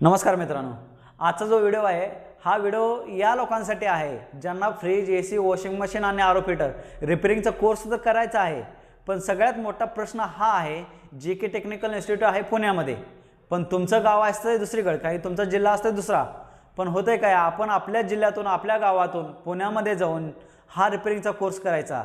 नमस्कार मित्रांनो. आजचा जो व्हिडिओ आहे हा व्हिडिओ या लोकांसाठी आहे ज्यांना fridge A C washing machine आणि आरो फिटर रिपेरिंगचा कोर्स तर करायचा आहे. पण सगळ्यात मोठा प्रश्न हा आहे जे के टेक्निकल इन्स्टिट्यूट आहे पुण्यामध्ये. पण तुमचं गाव असतं दुसरीकडे काही तुमचा जिल्हा असतं दुसरा. पण होतंय काय आपण आपल्या जिल्ह्यातून आपल्या गावातून पुण्यामध्ये जाऊन हा रिपेरिंगचा कोर्स करायचा.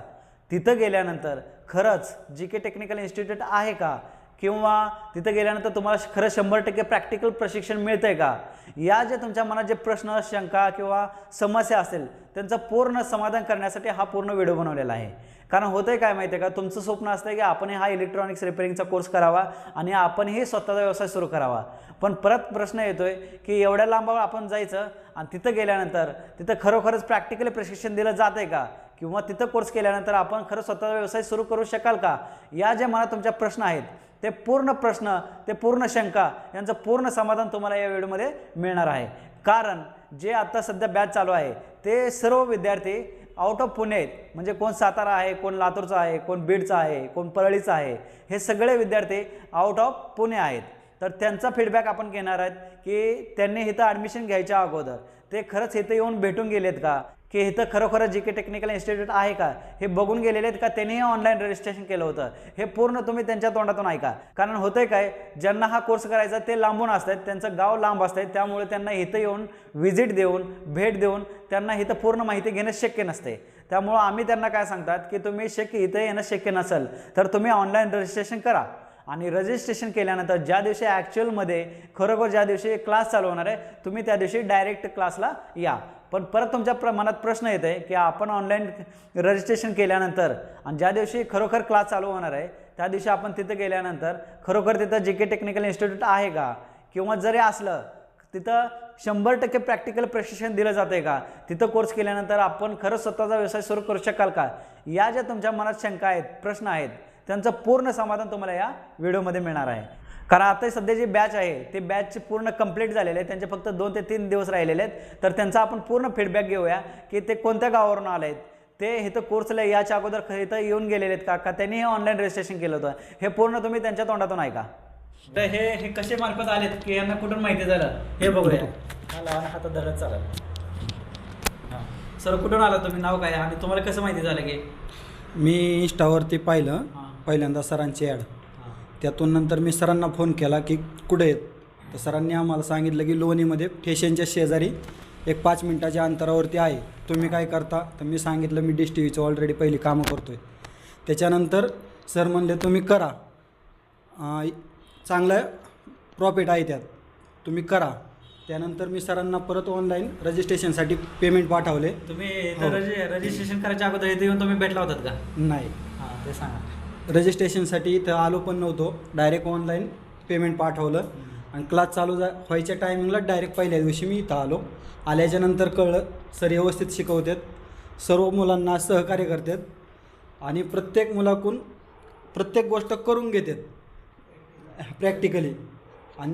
तिथं गेल्यानंतर खरंच जी के टेक्निकल इन्स्टिट्यूट आहे का किंवा तिथं गेल्यानंतर तुम्हाला खरं शंभर टक्के प्रॅक्टिकल प्रशिक्षण मिळतं आहे का? या जे तुमच्या मनात जे प्रश्न शंका किंवा समस्या असेल त्यांचं पूर्ण समाधान करण्यासाठी हा पूर्ण व्हिडिओ बनवलेला आहे. कारण होतंय काय माहिती आहे का? तुमचं स्वप्न असतं की आपणही हा इलेक्ट्रॉनिक्स रिपेरिंगचा कोर्स करावा आणि आपणही स्वतःचा व्यवसाय सुरू करावा. पण परत प्रश्न येतो आहे की एवढ्या लांबावर आपण जायचं आणि तिथं गेल्यानंतर तिथं खरोखरच प्रॅक्टिकली प्रशिक्षण दिलं जात आहे का? किंवा तिथं कोर्स केल्यानंतर आपण खरं स्वतःचा व्यवसाय सुरू करू शकाल का? या ज्या मनात तुमच्या प्रश्न आहेत ते पूर्ण प्रश्न ते पूर्ण शंका यांचं पूर्ण समाधान तुम्हाला या व्हिडिओमध्ये मिळणार आहे. कारण जे आत्ता सध्या बॅच चालू आहे ते सर्व विद्यार्थी आउट ऑफ पुणे आहेत. म्हणजे कोण सातारा आहे कोण लातूरचा आहे कोण बीडचा आहे कोण परळीचा आहे हे सगळे विद्यार्थी आउट ऑफ पुणे आहेत. तर त्यांचा फीडबॅक आपण घेणार आहेत की त्यांनी इथं ॲडमिशन घ्यायच्या अगोदर. ते खरंच इथं येऊन भेटून गेलेत का? की इथं खरोखर जी के टेक्निकल इन्स्टिट्यूट आहे का? हे बघून गेलेले आहेत का? त्यांनीही ऑनलाईन रजिस्ट्रेशन केलं होतं. हे पूर्ण तुम्ही त्यांच्या तोंडातून ऐका. कारण होतंय काय? ज्यांना हा कोर्स करायचा ते लांबून असतात त्यांचं गाव लांब असतं त्यामुळे त्यांना इथं येऊन व्हिजिट देऊन भेट देऊन त्यांना इथं पूर्ण माहिती घेणं शक्य नसते त्यामुळं आम्ही त्यांना काय सांगतात की तुम्ही शक्य इथं येणं शक्य नसेल तर तुम्ही ऑनलाईन रजिस्ट्रेशन करा. आणि रजिस्ट्रेशन केल्यानंतर ज्या दिवशी ॲक्च्युअलमध्ये खरोखर ज्या दिवशी क्लास चालू होणार आहे तुम्ही त्या दिवशी डायरेक्ट क्लासला या. पण परत तुमच्या प्र मनात प्रश्न येत आहे की आपण ऑनलाईन रजिस्ट्रेशन केल्यानंतर आणि ज्या दिवशी खरोखर क्लास चालू होणार आहे त्या दिवशी आपण तिथं गेल्यानंतर खरोखर तिथं जे के टेक्निकल इन्स्टिट्यूट आहे का? किंवा जरी असलं तिथं शंभर टक्के प्रॅक्टिकल प्रशिक्षण दिलं जातं आहे का? तिथं कोर्स केल्यानंतर आपण खरंच स्वतःचा व्यवसाय सुरू करू शकाल का? या ज्या तुमच्या मनात शंका आहेत प्रश्न आहेत त्यांचं पूर्ण समाधान तुम्हाला या व्हिडिओमध्ये मिळणार आहे. कारण आता सध्या जी बॅच आहे ते बॅच पूर्ण कंप्लीट झालेले आहे त्यांचे फक्त दोन ते तीन दिवस राहिलेले आहेत. तर त्यांचा आपण पूर्ण फीडबॅक घेऊया की ते कोणत्या गावावरून आले आहेत ते इथं कोर्सला याच्या अगोदर इथं येऊन गेलेले आहेत का? का त्यांनी हे ऑनलाईन रजिस्ट्रेशन केलं होतं? हे पूर्ण तुम्ही त्यांच्या तोंडातून ऐका. तर हे हे कसे मार्फत आलेत? की यांना कुठून माहिती झालं? हे बघूया. हा लहान हातात धरत चालेल हां. सर कुठून आला तुम्ही? नाव काय? आणि तुम्हाला कसं माहिती झालं की? मी इंस्टावरती पाहिलं. हां. पहिल्यांदा सरांची ॲड. हां. त्यातून नंतर मी सरांना फोन केला की कुठे आहेत? तर सरांनी आम्हाला सांगितलं की लोणीमध्ये स्टेशनच्या शेजारी एक पाच मिनटाच्या अंतरावरती आहे. तुम्ही काय करता? तर मी सांगितलं मी डिश टी व्हीचं ऑलरेडी पहिली कामं करतो आहे त्याच्यानंतर सर म्हणले तुम्ही करा. चांगलं प्रॉफिट आहे त्यात. तुम्ही करा. त्यानंतर मी सरांना परत ऑनलाईन रजिस्ट्रेशनसाठी पेमेंट पाठवले. तुम्ही हो. रजिस्ट्रेशन करायच्या अगोदर येऊन तुम्ही भेटला होतात का? नाही. हां ते सांगा. रजिस्ट्रेशनसाठी इथं आलो पण नव्हतो. डायरेक्ट ऑनलाईन पेमेंट पाठवलं. आणि क्लास चालू जा व्हायच्या टायमिंगला डायरेक्ट पहिल्या दिवशी मी इथं आलो. आल्याच्यानंतर कळलं सर व्यवस्थित शिकवतात. सर्व मुलांना सहकार्य करतात. आणि प्रत्येक मुलाकून प्रत्येक गोष्ट करून घेतात. प्रॅक्टिकली आणि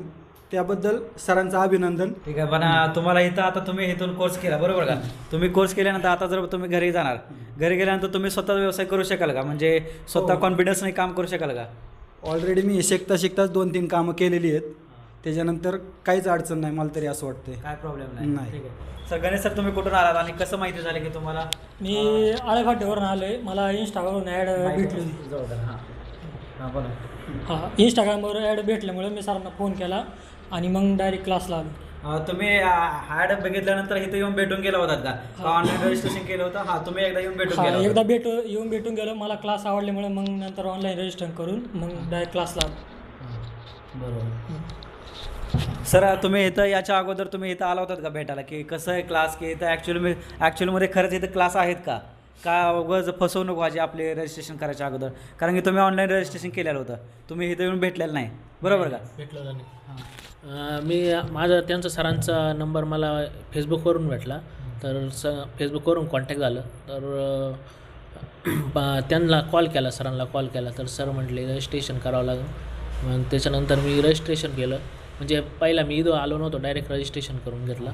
त्याबद्दल सरांचं अभिनंदन. ठीक आहे पण तुम्हाला इथं आता तुम्ही इथून कोर्स केला बरोबर का? तुम्ही कोर्स केल्यानंतर आता जर तुम्ही घरी जाणार घरी गेल्यानंतर तुम्ही स्वतः व्यवसाय करू शकाल का? म्हणजे स्वतः हो. कॉन्फिडन्सने काम करू शकाल का? ऑलरेडी मी शिकता शिकताच दोन तीन कामं केलेली आहेत. त्याच्यानंतर काहीच अडचण नाही मला तरी असं वाटतंय. काय प्रॉब्लेम नाही. ठीक आहे. सर गणेश सर तुम्ही कुठून आलात आणि कसं माहिती झालं की तुम्हाला मी आळेफाट्यावरून आलोय. मला इंस्टाग्रामवरून ॲड भेटली. होती. हां. हां बोला. हां इंस्टाग्रामवर ॲड भेटल्यामुळे मी सरांना फोन केला. आणि मग डायरेक्ट क्लासला आलो. तुम्ही ॲड बघितल्यानंतर इथे येऊन भेटून गेला होतात का? ऑनलाईन रजिस्ट्रेशन केलं होतं? हां तुम्ही एकदा येऊन भेटून गेला एकदा भेट येऊन भेटून गेलो. मला क्लास आवडल्यामुळे मग नंतर ऑनलाईन रजिस्टर करून मग डायरेक्ट क्लासला आलो. बरोबर. सर तुम्ही इथं याच्या अगोदर तुम्ही इथं आला होतात का भेटायला? की कसं आहे क्लास की इथं ॲक्च्युअली ॲक्च्युअलमध्ये खरंच इथं क्लास आहेत का? का उगाच फसवणूक व्हायची आपले रजिस्ट्रेशन करायच्या अगोदर? कारण की तुम्ही ऑनलाईन रजिस्ट्रेशन केलेलं होतं. तुम्ही इथं येऊन भेटलेलं नाही. बरोबर का? भेटलेला नाही. मी माझा त्यांचा सरांचा नंबर मला फेसबुकवरून भेटला. तर स फेसबुकवरून कॉन्टॅक्ट झालं. तर त्यांना कॉल केला सरांना कॉल केला. तर सर म्हटले रजिस्ट्रेशन करावं लागेल. मग त्याच्यानंतर मी रजिस्ट्रेशन केलं. म्हणजे पहिला मी इथं आलो नव्हतो डायरेक्ट रजिस्ट्रेशन करून घेतलं.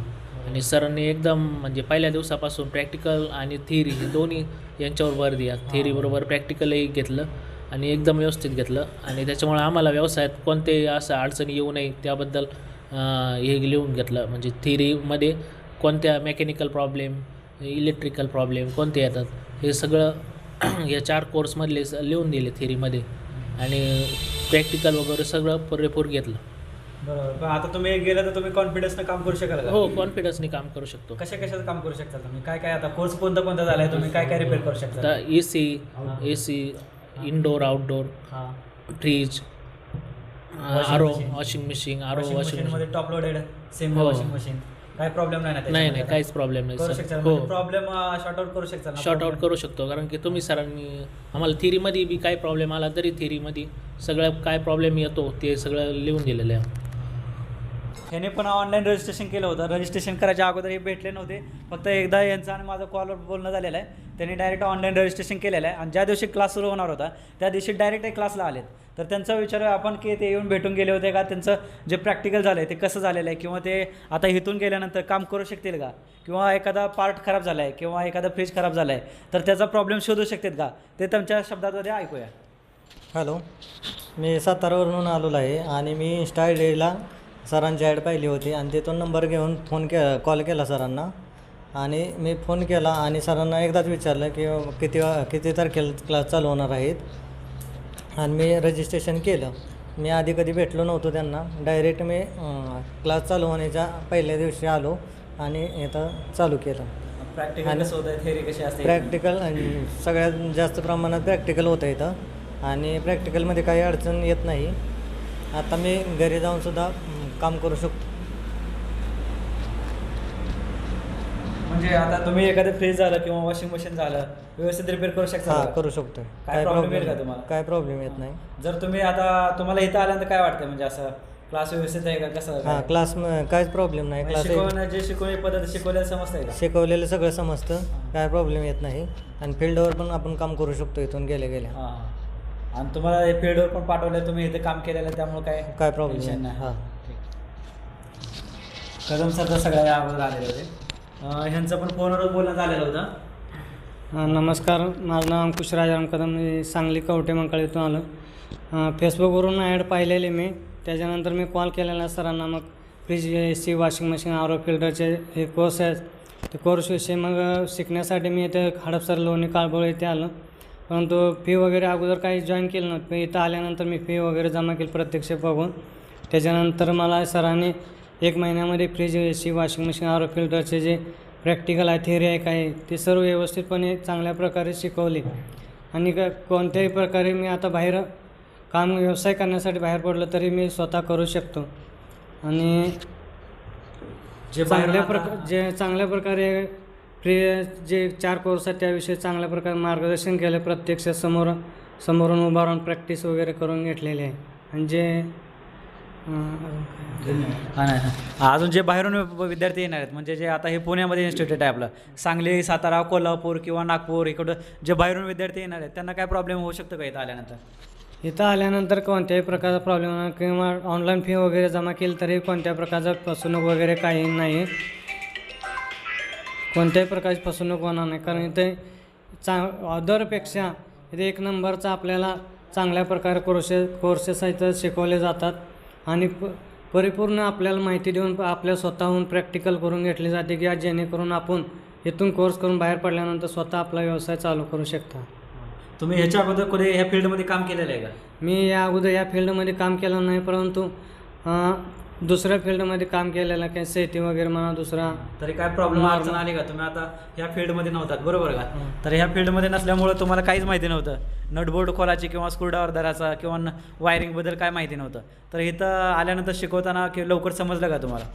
आणि सरांनी एकदम म्हणजे पहिल्या दिवसापासून प्रॅक्टिकल आणि थिअरी हे दोन्ही यांच्यावर भर दिया थिअरीबरोबर प्रॅक्टिकलही घेतलं. आणि एकदम व्यवस्थित घेतलं. आणि त्याच्यामुळे आम्हाला व्यवसायात कोणते असं अडचणी येऊ नये त्याबद्दल हे लिहून घेतलं. म्हणजे थिरीमध्ये कोणत्या मेकॅनिकल प्रॉब्लेम इलेक्ट्रिकल प्रॉब्लेम कोणते येतात हे सगळं या चार कोर्समधले स- लिहून दिले थिरीमध्ये आणि प्रॅक्टिकल वगैरे सगळं पुरेपूर घेतलं. बरोबर. आता तुम्ही गेलं तर तुम्ही कॉन्फिडन्सनं काम करू शकाल हो कॉन्फिडन्सने काम करू शकतो. कशा कशाचं काम करू शकता तुम्ही? काय काय आता कोर्स कोणता कोणता झालाय? तुम्ही काय काय रिपेअर करू शकता? A C A C indoor outdoor हां fridge RO. Washing machine RO वॉशिंगमध्ये top loaded same. Washing machine काय प्रॉब्लेम नाही नाही नाही? काहीच प्रॉब्लेम नाही सर हो. प्रॉब्लेम शॉर्ट आउट करू शकता शॉर्ट आउट करू शकतो. कारण की तुम्ही सरांनी आम्हाला थिरीमध्ये बी काय प्रॉब्लेम आला तरी थिरीमध्ये सगळं काय प्रॉब्लेम येतो ते सगळं लिहून दिलेलं आहे. ह्याने पण ऑनलाईन रजिस्ट्रेशन केलं होतं. रजिस्ट्रेशन करायच्या अगोदर हे भेटले नव्हते. फक्त एकदा यांचं आणि माझं कॉलवर बोलणं झालेलं आहे. त्यांनी डायरेक्ट ऑनलाईन रजिस्ट्रेशन केलेलं आहे. आणि ज्या दिवशी क्लास सुरू होणार होता त्या दिवशी डायरेक्ट क्लासला आलेत. तर त्यांचा विचार आपण की ते येऊन भेटून गेले होते का? त्यांचं जे प्रॅक्टिकल झालं आहे ते कसं झालेलं आहे? किंवा ते आता इथून गेल्यानंतर काम करू शकतील का? किंवा एखादा पार्ट खराब झाला आहे किंवा एखादा फ्रीज खराब झाला आहे तर त्याचा प्रॉब्लेम शोधू शकतात का? ते त्यांच्या शब्दामध्ये ऐकूया. हॅलो मी सातारावरून आलेलो आहे आणि मी इन्स्टा आय डीला सरांची ॲड पाहिली होती आणि तिथून नंबर घेऊन फोन के कॉल केला सरांना. आणि मी फोन केला आणि सरांना एकदाच विचारलं की किती किती तारखेला क्लास चालू होणार आहेत? आणि मी रजिस्ट्रेशन केलं. मी आधी कधी भेटलो नव्हतो त्यांना. डायरेक्ट मी क्लास चालू होण्याच्या पहिल्या दिवशी आलो आणि इथं चालू केलं. प्रॅक्टिकल सगळ्यात जास्त प्रमाणात प्रॅक्टिकल होतं इथं. आणि प्रॅक्टिकलमध्ये काही अडचण येत नाही. आता मी घरी जाऊन सुद्धा अं, काम करू शकतो. म्हणजे आता तुम्ही एखादं फ्रीज झालं किंवा वॉशिंग मशीन झालं व्यवस्थित रिपेअर करू शकता हां? करू शकतो. काय problem येईल का तुम्हाला? काय प्रॉब्लेम येत नाही. जर तुम्ही आता तुम्हाला इथं आल्यानंतर काय वाटतं? म्हणजे असं क्लास व्यवस्थित आहे का? कसं हां क्लास काहीच प्रॉब्लेम नाही. म्हणजे क्लास जे शिकवणी पद्धत शिकवलेलं समजतंय का? शिकवलेलं सगळं समजतं. काय प्रॉब्लेम येत नाही. आणि फील्डवर पण आपण काम करू शकतो इथून गेल्या गेल्या. हां. आणि तुम्हाला फील्डवर पण पाठवलं तुम्ही इथे काम केलेलं त्यामुळे काय काय प्रॉब्लेम नाही. हां. कदम सर तर सगळ्या अगोदर आलेले होते. ह्यांचं पण फोनवरच बोलणं झालेलं होतं. नमस्कार. माझं नाव अंकुश राजाराम कदम. मी सांगली कवटे इथून आलो. फेसबुकवरून ॲड पाहिलेली मी. त्याच्यानंतर मी कॉल केलेला सरांना. मग fridge A C washing machine RO फिल्टरचे हे कोर्स आहेत. ते कोर्सविषयी मग शिकण्यासाठी मी इथे हडपसर लोणी काळबोळ इथे आलो. परंतु फी वगैरे अगोदर काही जॉईन केलं नव्हतं. इथं आल्यानंतर मी फी वगैरे जमा केली प्रत्यक्ष बघून. त्याच्यानंतर मला सरांनी एक महिन्यामध्ये fridge A C washing machine RO फिल्टरचे जे प्रॅक्टिकल आहे थेरी आहे काय ते सर्व व्यवस्थितपणे चांगल्या प्रकारे शिकवले. आणि क कोणत्याही प्रकारे मी आता बाहेर काम व्यवसाय करण्यासाठी बाहेर पडलो तरी मी स्वतः करू शकतो. आणि जे चांगल्या आता- जे चांगल्या प्रकारे फ्री जे चार कोर्स आहेत त्याविषयी चांगल्या प्रकारे मार्गदर्शन केलं प्रत्यक्ष समोर समोरून उभा राहून प्रॅक्टिस वगैरे करून घेतलेली आहे. आणि जे हा, नाही, अजून जे बाहेरून विद्यार्थी येणार आहेत म्हणजे जे आता हे पुण्यामध्ये इन्स्टिट्यूट आहे आपलं सांगली सातारा कोल्हापूर किंवा नागपूर इकडं जे बाहेरून विद्यार्थी येणार आहेत त्यांना काय प्रॉब्लेम होऊ शकतो का इथं आल्यानंतर? इथं आल्यानंतर कोणत्याही प्रकारचा प्रॉब्लेम किंवा ऑनलाईन फी वगैरे जमा केली तरी कोणत्या प्रकारचा फसवणूक वगैरे काही नाही. कोणत्याही प्रकारची फसवणूक होणार नाही. कारण इथे चा अदरपेक्षा इथे एक नंबरचा आपल्याला चांगल्या प्रकारे कोर्सेस कोर्सेस इथं शिकवले जातात. आणि प परिपूर्ण आपल्याला माहिती देऊन आपल्या स्वतःहून प्रॅक्टिकल करून घेतली जाते की जेणेकरून आपण इथून कोर्स करून बाहेर पडल्यानंतर स्वतः आपला व्यवसाय चालू करू शकता. तुम्ही ह्याच्या अगोदर कधी ह्या फील्डमध्ये काम केलेलं आहे का? मी या अगोदर या फील्डमध्ये काम केलं नाही परंतु दुसऱ्या फील्डमध्ये काम केलेलं काय शेती वगैरे म्हणा दुसरा तरी काय प्रॉब्लेम अडचण आली का? तुम्ही आता ह्या फील्डमध्ये नव्हतात बरोबर का? तर ह्या फील्डमध्ये नसल्यामुळं तुम्हाला काहीच माहिती नव्हतं. नटबोर्ड खोलाची किंवा स्क्रूड्रावर दराचा किंवा वायरिंगबद्दल काय माहिती नव्हतं. तर इथं आल्यानंतर शिकवताना की लवकर समजलं का तुम्हाला?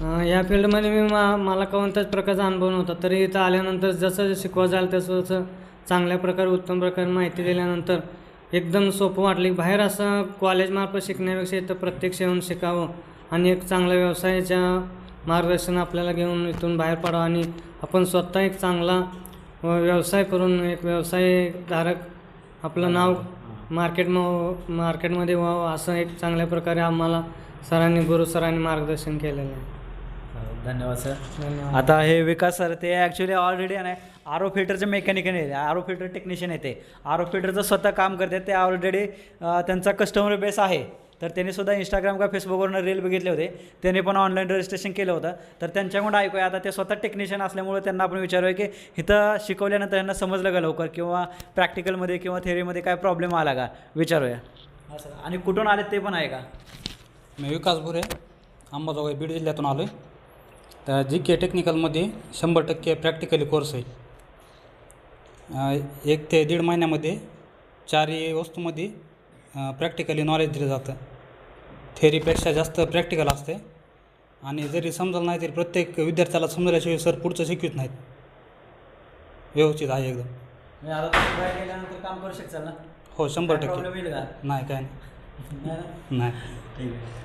अं, या फील्डमध्ये मी मा मला कोणत्याच प्रकारचा अनुभव नव्हता. तरी इथं आल्यानंतर जसं शिकवा जाईल तसं तसं चांगल्या प्रकारे उत्तम प्रकारे माहिती दिल्यानंतर एकदम सोपं वाटली. बाहेर असं कॉलेजमार्फत शिकण्यापेक्षा इथं प्रत्यक्ष येऊन शिकावं आणि एक चांगल्या व्यवसायाच्या मार्गदर्शन आपल्याला घेऊन इथून बाहेर पडावं आणि आपण स्वतः एक चांगला व व्यवसाय करून एक व्यवसायधारक आपलं नाव मार्केट मार्केटमध्ये व्हावं असं एक चांगल्या प्रकारे आम्हाला सरांनी गुरु सरांनी मार्गदर्शन केलेलं आहे. धन्यवाद सर आता हे विकास सर ते ॲक्च्युली ऑलरेडी आहे आरो फिल्टरचे मेकॅनिकल आहे आरो फिल्टर टेक्निशियन आहे ते. आरो फिल्टरचं स्वतः काम करते ते ऑलरेडी त्यांचा कस्टमर बेस आहे. तर त्यांनी सुद्धा इंस्टाग्राम का फेसबुकवरून रील बघितले होते. त्यांनी पण ऑनलाईन रजिस्ट्रेशन केलं होतं. तर त्यांच्याकडून ऐकूया आता ते स्वतः टेक्निशियन असल्यामुळे त्यांना आपण विचारूया की इथं शिकवल्यानंतर त्यांना समजलं का लवकर? किंवा प्रॅक्टिकलमध्ये किंवा थेअरीमध्ये काय प्रॉब्लेम आला का? विचारूया. असं आणि कुठून आले ते पण आहे का? मी विकास भुरे अंबाजोगाई बीड जिल्ह्यातून आलो आहे तर जी के टेक्निकलमध्ये शंभर टक्के प्रॅक्टिकली कोर्स आहे. एक ते दीड महिन्यामध्ये चारही वस्तूमध्ये प्रॅक्टिकली नॉलेज दिलं जातं. थेअरीपेक्षा जास्त प्रॅक्टिकल असते. आणि जरी समजलं नाही तरी प्रत्येक विद्यार्थ्याला समजल्याशिवाय सर पुढचं शिकवित नाहीत. व्यवस्थित आहे एकदम. म्हणजे आता तुम्ही काम करू शकचाल ना? हो शंभर प्रॉब्लेम टक्के. येईल का? नाही काय नाही. ठीक आहे.